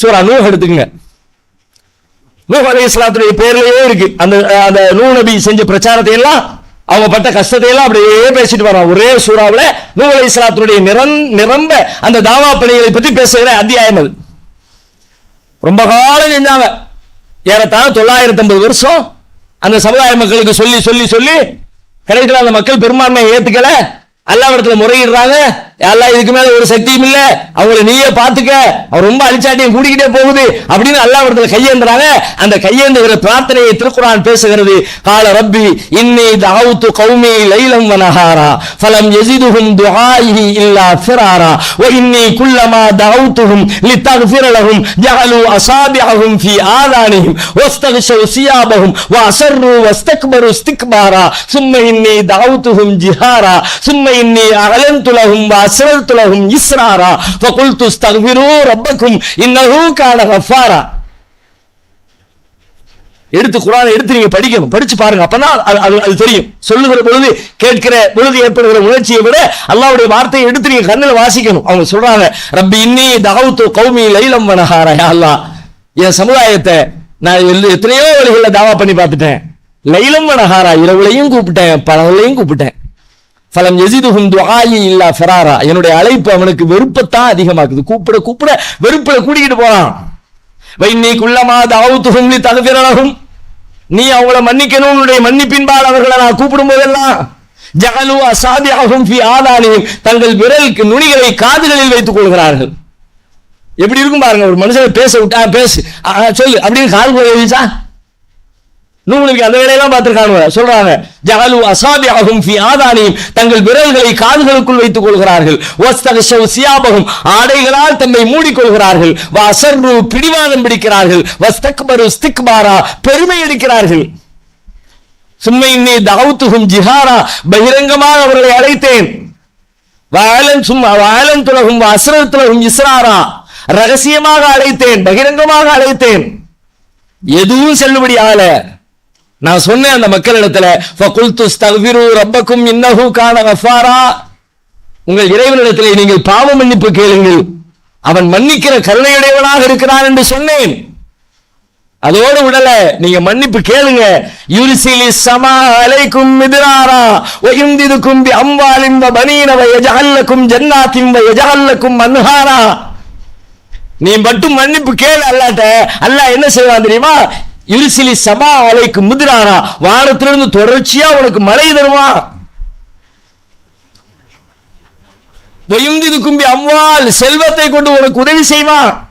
சூரா நூஹ் எடுத்துக்கங்க. நூஹ் அலி இஸ்லாத்துடைய பேர்லயே இருக்கு. அந்த அந்த நூ நபி செஞ்ச பிரச்சாரத்தை எல்லாம் அவங்க பட்ட கஷ்டத்தை எல்லாம் அப்படியே பேசிட்டு வரோம் ஒரே சூறாவில் நூ அலி இஸ்லாத்துடைய நிரன் நிரம்ப அந்த தாவா பணிகளை பற்றி பேசுகிற அத்தியாயம் அது. ரொம்ப காலம் செஞ்சாங்க ஏறத்தாழ தொள்ளாயிரத்தி ஐம்பது வருஷம் அந்த சமுதாய மக்களுக்கு சொல்லி சொல்லி சொல்லி கிடைக்கல. அந்த மக்கள் பெரும்பான்மையை ஏத்துக்கல. அல்லாவிடத்துல முறையிடுறாங்க. எல்லாம் இதுக்கு மேல ஒரு சக்தியும் இல்ல அவங்கள நீயே பாத்துக்க அவர் ரொம்ப அழிச்சாட்டியும் கூடிக்கிட்டே போகுது அப்படின்னு அல்லா இடத்துல கையேந்துறாங்க. அந்த கையேந்துகிற பிரார்த்தனையை திருக்குறான் பேசுகிறது. கால ரப்பி இன்னை தாவுத்து கௌமி லைலம் வனஹாரா பலம் எசிதுகும் துஹாயி இல்லா ஃபிராரா ஒ இன்னி குல்லமா தாவுத்துஹும் லித்தக்ஃபிர லஹும் ஜஹலு அசாபியாகும் ஃபி ஆதானிஹிம் வஸ்தக்ஷௌ சியாபஹும் வ அசர்ரு வஸ்தக்பரு இஸ்திக்பாரா சும்ம இன்னி தாவுத்துஹும் ஜிஹாரா சும்ம இன்னி அகலந்து லஹும் அசரத்துலகும் இஸ்ராரா ஃபகுல் துஸ்தக்விரு ரப்பக்கும் இன்னஹு கான கஃபாரா எடுத்து குரான் எடுத்து நீங்க படிக்கணும். படிச்சு பாருங்க. அப்பதான் அது அது தெரியும். சொல்லுகிற பொழுது கேட்கிற பொழுது ஏற்படுகிற உணர்ச்சியை விட அல்லாவுடைய வார்த்தையை எடுத்து நீங்க கண்ணில் வாசிக்கணும். அவங்க சொல்றாங்க ரப்பி இன்னி தகவுத்து கௌமி லைலம் வனஹாரா. அல்லா என் சமுதாயத்தை நான் எத்தனையோ வழிகளில் தாவா பண்ணி பார்த்துட்டேன். லைலம் வனஹாரா இரவுலையும் கூப்பிட்டேன் பகலையும் கூப்பிட்டேன். பலம் எசிதுஹும் துஆயி இல்லா ஃபராரா. என்னுடைய அழைப்பு அவனுக்கு வெறுப்பத்தான் அதிகமாக்குது. கூப்பிட கூப்பிட. வெறுப்பில் கூட்டிக்கிட்டு போறான். வைன்னி குள்ளமா தாவுத்துகும் நீ தகஃபிரலஹும் நீ அவங்கள மன்னிக்கணும். உன்னுடைய மன்னிப்பின்பால் அவர்களை நான் கூப்பிடும் போதெல்லாம் ஜகலு அசாதியாகும் ஃபி ஆதானியும் தங்கள் விரலுக்கு நுனிகளை காதுகளில் வைத்துக் கொள்கிறார்கள். எப்படி இருக்கும் பாருங்க ஒரு மனுஷனை பேச விட்டா பேசு. சொல்லு. அப்படின்னு காது எழுதிச்சா நூலுக்கு அந்த வேலையெல்லாம் பார்த்திருக்காங்க சொல்றாங்க ஜகலு அசாபியாகும் ஃபி ஆதானியும் தங்கள் விரல்களை காதுகளுக்குள் வைத்துக் கொள்கிறார்கள். வஸ்தகஷவ் சியாபகும் ஆடைகளால் தம்மை மூடிக்கொள்கிறார்கள். வசர்ரு பிடிவாதம் பிடிக்கிறார்கள். வஸ்தக்பரு ஸ்திக்பாரா. பெருமை அடிக்கிறார்கள். சும்மையின்னே தாவுத்துகும் ஜிஹாரா. பகிரங்கமாக அவர்களை அழைத்தேன். வாழன் சும்மா வாழன் துலகும் அசரத் துலகும் இஸ்ராரா. ரகசியமாக அழைத்தேன். பகிரங்கமாக அழைத்தேன். எதுவும் செல்லுபடி ஆகலை நான் சொன்னேன் அந்த மக்களிடத்துல ஃபகுல்து ஸ்தக்பிரு ரப்பக்கும் இன்னஹு கான கஃபாரா. உங்கள் இறைவனிடத்திலே நீங்கள் பாவ மன்னிப்பு கேளுங்கள். அவன் மன்னிக்கிற கருணையுடையவனாக இருக்கிறான் என்று சொன்னேன். அதோடு விடல நீங்க மன்னிப்பு கேளுங்க. யுரிசிலி சமா அலைக்கும் மிதிராரா ஒயுந்திதுக்கும் பி அம்வாலின் பனீனவ எஜஹல்லக்கும் வ யஜஅல்லக்கும் ஜன்னாத்தின் வ யஜஅல்லக்கும் நீ மட்டும் மன்னிப்பு கேளு அல்லாட்ட. அல்லாஹ் என்ன செய்வான் தெரியுமா? இருசிலி சபா அலைக்கு முதிரானா? வானத்திலிருந்து தொடர்ச்சியா உனக்கு மழை தருவான் ஒயுந்திது கும்பி அம்மாள் செல்வத்தை கொண்டு உனக்கு உதவி செய்வான்.